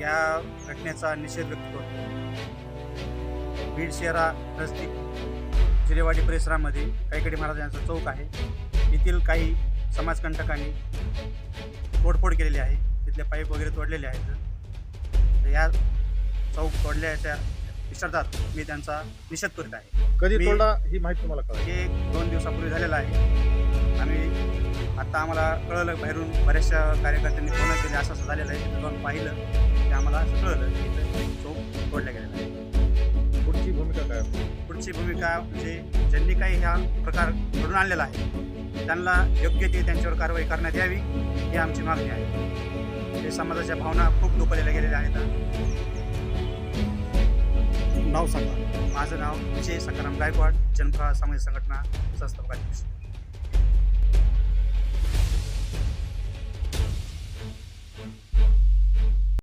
या घटनेचा निषेध व्यक्त करतो. बीड शहरा नजदीक जिरेवाडी परिसरामध्ये कैकडी महाराजांचा चौक आहे. येथील काही समाजकंटकांनी तोडफोड केलेली आहे. तिथले पाईप वगैरे तोडलेले आहेत. तर या चौक तोडल्याच्या निषेधात मी त्यांचा निषेध करीत आहे. कधी तोडला ही माहिती तुम्हाला कळली. हे दोन दिवसापूर्वी झालेलं आहे. आम्ही आता आम्हाला कळलं बाहेरून बऱ्याचशा कार्यकर्त्यांनी फोन केले असं असं झालेलं आहे. जाऊन पाहिलं. की आम्हाला कळलं. की इथं चौक तोडला गेलेला आहे. पुढची भूमिका काय? पुढची भूमिका म्हणजे ज्यांनी काही ह्या प्रकार घडून आणलेला आहे त्यांना योग्य ते त्यांच्यावर कारवाई करण्यात यावी ही आमची मागणी आहे. ते समाजाच्या भावना खूप दुखवलेल्या गेलेल्या आहेत. नाव सांगा. माझं नाव विजय सकाराम गायकवाड जनता सामाजिक संघटना संस्थापक अध्यक्ष.